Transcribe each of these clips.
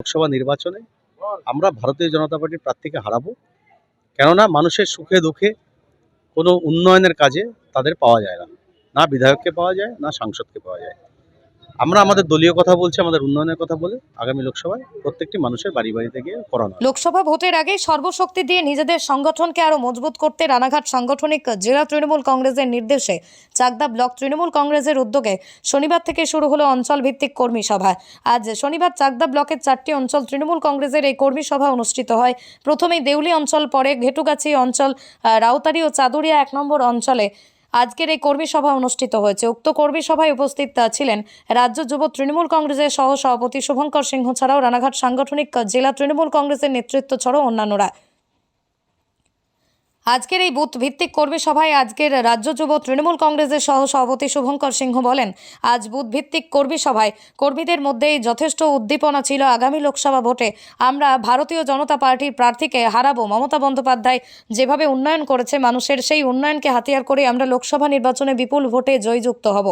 লোকসভা নির্বাচনে আমরা ভারতীয় জনতা পার্টির প্রার্থীকে হারাবো। কেননা মানুষের সুখে দুঃখে কোনো উন্নয়নের কাজে তাদের পাওয়া যায় না। না বিধায়ককে পাওয়া যায়, না সাংসদকে পাওয়া যায়। আমরা আমাদের দলীয় কথা বলছি, আমাদের উন্নয়নের কথা বলে আগামী লোকসভায় প্রত্যেকটি মানুষের বাড়ি বাড়িতে গিয়ে করানো। লোকসভা ভোটের আগে সর্বশক্তি দিয়ে নিজেদের সংগঠনকে আরও মজবুত করতে রানাঘাট সাংগঠনিক জেলা তৃণমূল কংগ্রেসের নির্দেশে চাকদা ব্লক তৃণমূল কংগ্রেসের উদ্যোগে শনিবার থেকে শুরু হলো অঞ্চল ভিত্তিক কর্মী সভা। আজ শনিবার চাকদা ব্লকের চারটি অঞ্চল তৃণমূল কংগ্রেসের এই কর্মী সভা অনুষ্ঠিত হয়। প্রথমেই দেউলি অঞ্চল, পরে ঘেটুগাছি অঞ্চল রাউতারি ও চাদুরিয়া এক নম্বর অঞ্চলে আজকের এই কর্মী সভা অনুষ্ঠিত হয়েছে। উক্ত কর্মী সভায় উপস্থিত ছিলেন রাজ্য যুব তৃণমূল কংগ্রেসের সহ সভাপতি শুভঙ্কর সিংহ ছাড়াও রানাঘাট সাংগঠনিক জেলা তৃণমূল কংগ্রেসের নেতৃত্ব ছাড়াও অন্যান্যরা। আজকের এই বুথ ভিত্তিক কর্মী সভায় আজকের রাজ্য যুব তৃণমূল কংগ্রেসের সহ সভাপতি শুভঙ্কর সিংহ বলেন, আজ বুথ ভিত্তিক কর্মী সভায় কর্মীদের মধ্যেই যথেষ্ট উদ্দীপনা ছিল আগামী লোকসভা ভোটে। আমরা ভারতীয় জনতা পার্টির প্রার্থীকে হারাবো। মমতা বন্দ্যোপাধ্যায় যেভাবে উন্নয়ন করেছে, মানুষের সেই উন্নয়নকে হাতিয়ার করে আমরা লোকসভা নির্বাচনে বিপুল ভোটে জয়যুক্ত হব।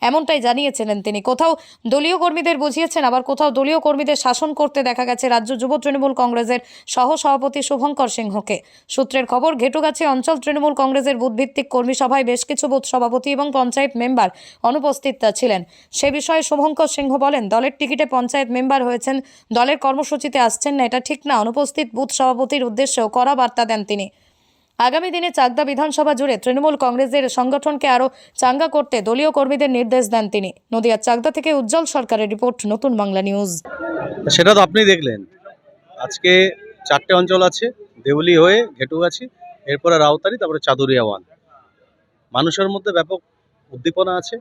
এমনটাই জানিয়েছিলেন তিনি। কোথাও দলীয় কর্মীদের বুঝিয়েছেন, আবার কোথাও দলীয় কর্মীদের শাসন করতে দেখা গেছে রাজ্য যুব তৃণমূল কংগ্রেসের সহ সভাপতি শুভঙ্কর সিংহকে। সূত্রের খবর, ঘেটুগাছি অঞ্চল তৃণমূল কংগ্রেসের বুথভিত্তিক কর্মী সভায় বেশ কিছু বুথ সভাপতি এবং পঞ্চায়েত মেম্বার অনুপস্থিত ছিলেন। সে বিষয়ে শুভঙ্কর সিংহ বলেন, দলের টিকিটে পঞ্চায়েত মেম্বার হয়েছেন, দলের কর্মসূচিতে আসছেন না, এটা ঠিক না। অনুপস্থিত বুথ সভাপতির উদ্দেশ্যেও কড়া বার্তা দেন তিনি। আগামী দিনে চাকদা বিধানসভা জুড়ে তৃণমূল কংগ্রেসের সংগঠনকে আরও চাঙ্গা করতে দলীয় কর্মীদের নির্দেশ দেন তিনি। নদিয়ার চাকদা থেকে উজ্জ্বল সরকারের রিপোর্ট, নতুন বাংলা নিউজ। সেটা তো আপনি দেখলেন। আজকে চারটে অঞ্চল আছে, দেউলি হয়ে ঘেটুগাছি এরপরে রাউতারি, তারপরে চাদুরিয়া ওয়ান। মানুষের মধ্যে ব্যাপক উদ্দীপনা আছে।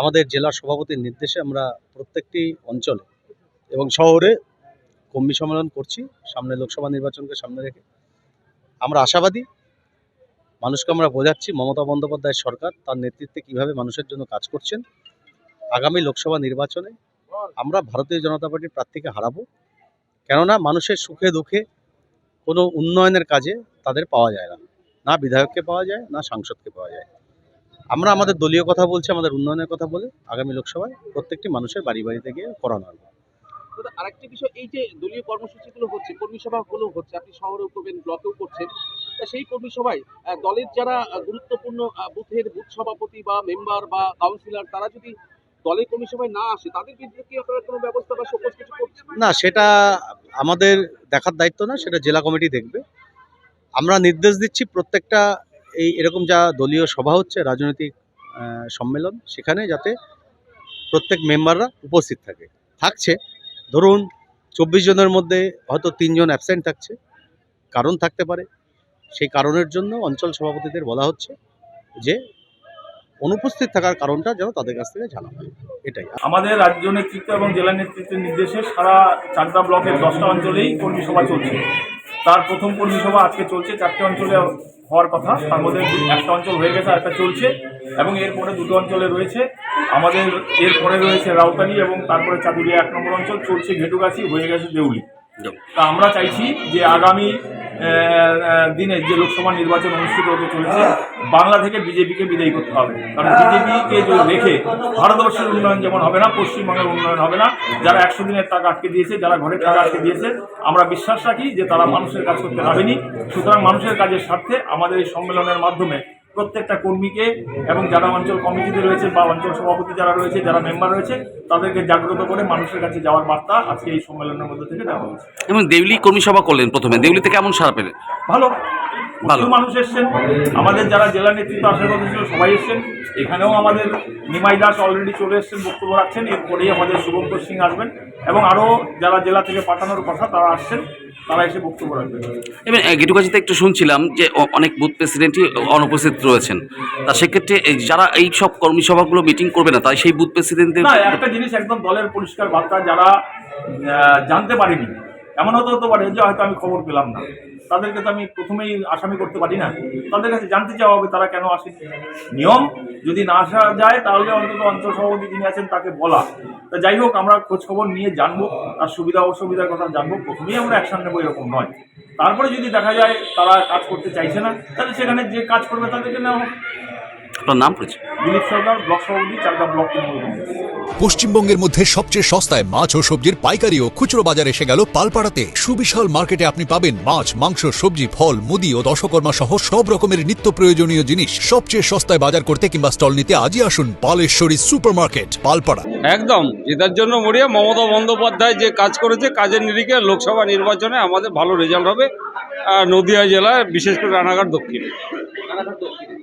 আমাদের জেলার সভাপতির নির্দেশে আমরা প্রত্যেকটি অঞ্চলে এবং শহরে কর্মী সম্মেলন করছি, সামনে লোকসভা নির্বাচনকে সামনে রেখে। আমরা আশাবাদী। মানুষকে আমরা বোঝাচ্ছি, মমতা বন্দ্যোপাধ্যায়ের সরকার তার নেতৃত্বে কীভাবে মানুষের জন্য কাজ করছেন। আগামী লোকসভা নির্বাচনে আমরা ভারতীয় জনতা পার্টির প্রার্থীকে হারাবো। কেননা মানুষের সুখে দুঃখে কোনো উন্নয়নের কাজে তাদের পাওয়া যায় না। না বিধায়ককে পাওয়া যায়, না সাংসদকে পাওয়া যায়। আমরা আমাদের দলীয় কথা বলছি, আমাদের উন্নয়নের কথা বলে আগামী লোকসভায় প্রত্যেকটি মানুষের বাড়ি বাড়িতে গিয়ে করানো হবে আরেকটি বিষয়, এই যে দলীয় কর্মসূচিগুলো হচ্ছে, কর্মী সভাগুলো হচ্ছে, আপনি শহরেও করবেন, ব্লকেও করছেন সেই কর্মী সভায় দলের যারা গুরুত্বপূর্ণ বুথের বুথ সভাপতি বা মেম্বার বা কাউন্সিলর, তারা যদি দলের কর্মী সভায় না আসে, তাদের বিরুদ্ধে কি আপনারা কোনো ব্যবস্থা বা শোকজ কিছু করছেন? না, সেটা আমাদের দেখার দায়িত্ব না, সেটা জেলা কমিটি দেখবে। আমরা নির্দেশ দিচ্ছি প্রত্যেকটা, এই এরকম যা দলীয় সভা হচ্ছে, রাজনৈতিক সম্মেলন, সেখানে যাতে প্রত্যেক মেম্বাররা উপস্থিত থাকে। থাকছে ধরুন, চব্বিশ জনের মধ্যে হয়তো তিনজন অ্যাবসেন্ট থাকছে, কারণ থাকতে পারে। সেই কারণের জন্য অঞ্চল সভাপতিদের বলা হচ্ছে যে, অনুপস্থিত থাকার কারণটা যেন তাদের কাছ থেকে জানা হয়। এটাই। আমাদের রাজ্য নেতৃত্ব এবং জেলা নেতৃত্বের নির্দেশে সারা চারটা ব্লকের দশটা অঞ্চলেই কর্মী সভা চলছে। তার প্রথম কর্মী সভা আজকে চলছে, চারটে অঞ্চলে হওয়ার কথা। তার মধ্যে একটা অঞ্চল হয়ে গেছে আর একটা চলছে এবং এরপরে দুটো অঞ্চলে রয়েছে। আমাদের এরপরে রয়েছে রাউতালি এবং তারপরে চাঁদুরিয়া এক নম্বর অঞ্চল চলছে ঘেটুগাছি হয়ে গেছে দেউলি। তা আমরা চাইছি যে আগামী দিনে যে লোকসভা নির্বাচন অনুষ্ঠিত হতে চলেছে বাংলা থেকে বিজেপিকে বিদায়ী করতে হবে। কারণ বিজেপিকে রেখে ভারতবর্ষের উন্নয়ন যেমন হবে না পশ্চিমবঙ্গের উন্নয়ন হবে না যারা একশো দিনের টাকা আটকে দিয়েছে যারা ঘরের টাকা আটকে দিয়েছে আমরা বিশ্বাস রাখি যে তারা মানুষের কাজ করতে পারেনি সুতরাং মানুষের কাজের স্বার্থে আমাদের এই সম্মেলনের মাধ্যমে প্রত্যেকটা কর্মীকে এবং যারা অঞ্চল কমিটিতে রয়েছে বা অঞ্চল সভাপতি যারা রয়েছে যারা মেম্বার রয়েছে তাদেরকে জাগ্রত করে মানুষের কাছে যাওয়ার বার্তা আজকে এই সম্মেলনের মধ্যে থেকে দেওয়া হয়েছে। এবং দেউলি কর্মী সভা করলেন প্রথমে। দেউলিতে কেমন সারা পেলেন? ভালো। ভালো। মানুষ এসছেন। আমাদের যারা জেলা নেতৃত্ব আসার কথা ছিল সবাই এসছেন। এখানেও আমাদের নিমাই দাস অলরেডি চলে এসছেন বক্তব্য রাখছেন। এরপরেই আমাদের শুভঙ্কর সিং আসবেন এবং আরও যারা জেলা থেকে পাঠানোর কথা তারা আসছেন। তারা এসে বক্তব্য রাখবেন এবং গেটুকাছিতে একটু শুনছিলাম যে অনেক বুথ প্রেসিডেন্টই অনুপস্থিত রয়েছেন। তা সেক্ষেত্রে যারা এই সব কর্মী সভাগুলো মিটিং করবে না তাই সেই বুথ প্রেসিডেন্টদের একটা জিনিস একদম দলের পরিষ্কার বার্তা যারা জানতে পারেনি এমন হতে হতে পারে যে হয়তো আমি খবর পেলাম না। তাদেরকে তো আমি প্রথমেই আসামি করতে পারি না। তাদের কাছে জানতে চাওয়া হবে তারা কেন আসে নিয়ম যদি না আসা যায় তাহলে অন্তত অঞ্চল সভাপতি যিনি আছেন তাকে বলা। তা যাই হোক, আমরা খোঁজখবর নিয়ে জানব, তার সুবিধা অসুবিধার কথা জানব। প্রথমেই আমরা অ্যাকশন নেব এরকম নয়। তারপরে যদি দেখা যায় তারা কাজ করতে চাইছে না, তাহলে সেখানে যে কাজ করবে তাদেরকে নেওয়া আপনার নাম পড়েছে দিলীপ সরকার ব্লক সভাপতি চাকদা ব্লক পশ্চিমবঙ্গের মধ্যে সবচেয়ে সস্তায় মাছ ও সবজির পাইকারি ও খুচরো বাজার এসে গেল পালপাড়াতে। সুবিশাল মার্কেটে আপনি পাবেন মাছ মাংস সবজি ফল মুদি ও দশকর্মা সহ সব রকমের নিত্য প্রয়োজনীয় জিনিস। সবচেয়ে সস্তায় বাজার করতে কিংবা স্টল নিতে আজই আসুন পালেশ্বরী সুপার মার্কেট পালপাড়া। একদম জেতার জন্য মরিয়া মমতা বন্দ্যোপাধ্যায় যে কাজ করেছে কাজের নিরিখে লোকসভা নির্বাচনে আমাদের ভালো রেজাল্ট হবে আর নদিয়া জেলায় বিশেষ করে রানাঘাট দক্ষিণে রানাঘাট দক্ষিণে।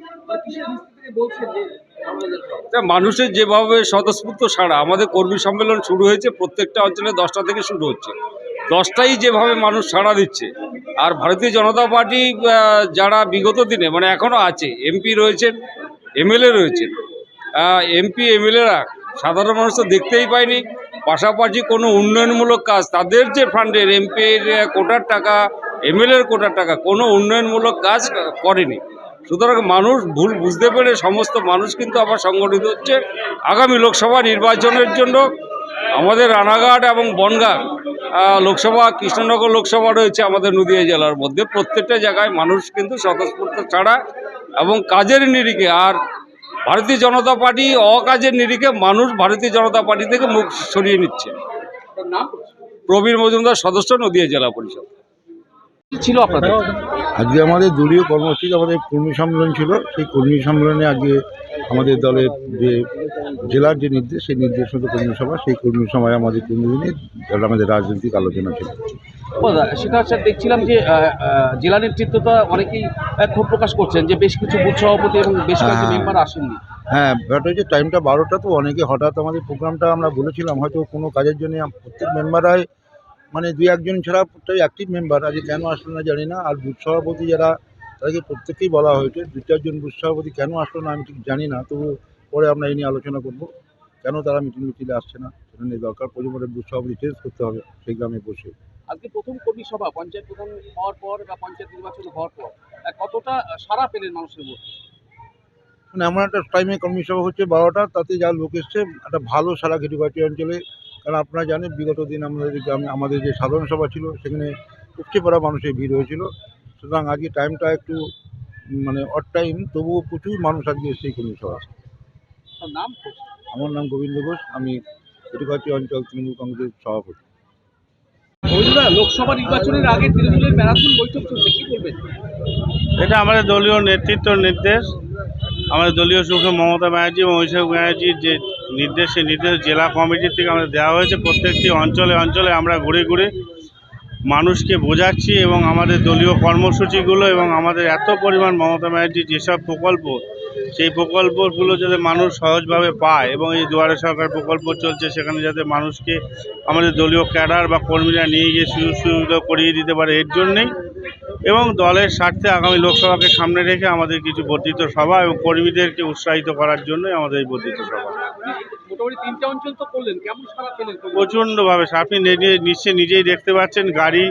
মানে মানুষের যেভাবে স্বতঃস্ফূর্ত সাড়া, আমাদের কর্মী সম্মেলন শুরু হয়েছে প্রত্যেকটা অঞ্চলে দশটা থেকে শুরু হচ্ছে। দশটাই যেভাবে মানুষ সাড়া দিচ্ছে, আর ভারতীয় জনতা পার্টি যারা বিগত দিনে মানে এখনও আছে এমপি রয়েছেন এমএলএ রয়েছেন এমপি এমএলএরা সাধারণ মানুষ তো দেখতেই পায়নি। পাশাপাশি কোনো উন্নয়নমূলক কাজ, তাদের যে ফান্ডের এমপির কোটার টাকা এমএলএর কোটার টাকা, কোনো উন্নয়নমূলক কাজ করেনি। সুতরাং মানুষ ভুল বুঝতে পেরে সমস্ত মানুষ কিন্তু আবার সংগঠিত হচ্ছে। আগামী লোকসভা নির্বাচনের জন্য আমাদের রানাঘাট এবং বনগাঁ লোকসভা কৃষ্ণনগর লোকসভা রয়েছে আমাদের নদীয়া জেলার মধ্যে। প্রত্যেকটা জায়গায় মানুষ কিন্তু স্বতঃস্ফূর্ত ছাড়া এবং কাজের নিরিখে আর ভারতীয় জনতা পার্টি অকাজের নিরিখে মানুষ ভারতীয় জনতা পার্টি থেকে মুখ সরিয়ে নিচ্ছে। প্রবীর মজুমদার সদস্য নদীয়া জেলা পরিষদ। ছিল আপনাদের? আজকে আমাদের দলীয় কর্মসূচি আমাদের কর্মী সম্মেলন ছিল। সেই কর্মী সম্মেলনে আজকে আমাদের দলের যে জেলার যে নির্দেশ সেই নির্দেশ মতো কর্মী সভা সেই কর্মী সভায় আমাদের কর্মীদিনে আমাদের রাজনৈতিক আলোচনা ছিল। সেটা হচ্ছে দেখছিলাম যে জেলা নেতৃত্বটা অনেকেই ক্ষোভ প্রকাশ করছেন যে বেশ কিছু বুথ সভাপতি এবং বেশ কয়েকজন হ্যাঁ। মেম্বার আসেননি। হ্যাঁ ব্যাপারটা হচ্ছে টাইমটা বারোটা তো অনেকে হঠাৎ আমাদের প্রোগ্রামটা আমরা বলেছিলাম হয়তো কোনো কাজের জন্য প্রত্যেক মেম্বারাই মানে দুই একজন ছাড়া প্রত্যেক অ্যাক্টিভ মেম্বার আজকে কেন আসলো না জানি না। আর বুথ সভাপতি যারা তাদেরকে প্রত্যেকেই বলা হয়েছে দু চারজন বুথ সভাপতি কেন আসলো না আমি ঠিক জানি না তবু পরে আমরা এই নিয়ে আলোচনা করব। কেন তারা মিটিং মিটিংয়ে আসছে না সেটা নিয়ে দরকার পরিমাণে বুথ সভাপতি চেঞ্জ করতে হবে সেই গ্রামে বসে। আজকে প্রথম কর্মী সভা পঞ্চায়েত প্রধান হওয়ার পর বা পঞ্চায়েত নির্বাচন হওয়ার পর কতটা সারা পেলেন মানুষের মধ্যে মানে এমন একটা টাইমে কর্মী সভা হচ্ছে বারোটা তাতে যা লোক এসছে একটা ভালো সারা ঘেটুঘাটি অঞ্চলে কারণ আপনারা জানেন বিগত দিন আমাদের গ্রামে আমাদের যে সাধারণ সভা ছিল সেখানে উপচে পড়া মানুষের ভিড় হয়েছিল। সুতরাং আজকে টাইমটা একটু মানে অট টাইম তবুও প্রচুর মানুষ আজকে এসছে এই কর্মী সভা নাম আমার নাম গোবিন্দ ঘোষ আমি ঘেটুঘাটি অঞ্চল তৃণমূল কংগ্রেসের সভাপতি। বন্ধুরা লোকসভা নির্বাচনের আগে তৃণমূলের ম্যারাথন বৈঠক চলছে কি বলবেন? এটা আমাদের দলীয় নেতৃত্বর নির্দেশ। আমাদের দলীয় সুখে মমতা ব্যানার্জি এবং অভিষেক ব্যানার্জির যে নির্দেশ নির্দেশ জেলা কমিটির থেকে আমাদের দেওয়া হয়েছে। প্রত্যেকটি অঞ্চলে অঞ্চলে আমরা ঘুরে ঘুরে মানুষকে বোঝাচ্ছি এবং আমাদের দলীয় কর্মসূচিগুলো এবং আমাদের এত পরিমাণ মমতা ব্যানার্জির যেসব প্রকল্প সেই প্রকল্পগুলো যাতে মানুষ সহজভাবে পায় এবং এই দুয়ারে সরকার প্রকল্প চলছে সেখানে যাতে মানুষকে আমাদের দলীয় ক্যাডার বা কর্মীরা নিয়ে গিয়ে সুযোগ সুবিধা করিয়ে দিতে পারে এর জন্যেই। এবং দলের স্বার্থে আগামী লোকসভাকে সামনে রেখে আমাদের কিছু বর্ধিত সভা এবং কর্মীদেরকে উৎসাহিত করার জন্যই আমাদের এই বর্ধিত সভা। মোটামুটি তিনটা অঞ্চল তো করলেন কেমন সারা পেলেন? প্রচণ্ডভাবে আপনি নিশ্চয়ই নিজেই দেখতে পাচ্ছেন গাড়ি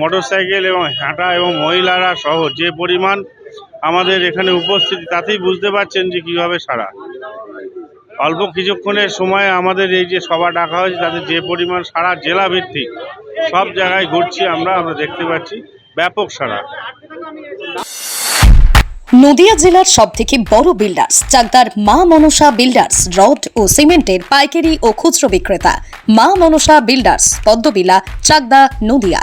মোটরসাইকেল এবং হাঁটা এবং মহিলারা সহ যে পরিমাণ আমাদের এখানে উপস্থিতি, তাতেই বুঝতে পারছেন যে কীভাবে সারা। অল্প কিছুক্ষণের সময়ে আমাদের এই যে সভা ডাকা হয়েছে, তাতে যে পরিমাণ সারা জেলা ভিত্তিক সব জায়গায় ঘুরছি আমরা আমরা দেখতে পাচ্ছি, ব্যাপক সারা। নদিয়া জেলার সব থেকে বড় বিল্ডার্স চাকদার মা মনসা বিল্ডার্স রড ও সিমেন্টের পাইকারি ও খুচরো বিক্রেতা। মা মনসা বিল্ডার্স পদ্মবিলা, চাকদা, নদিয়া।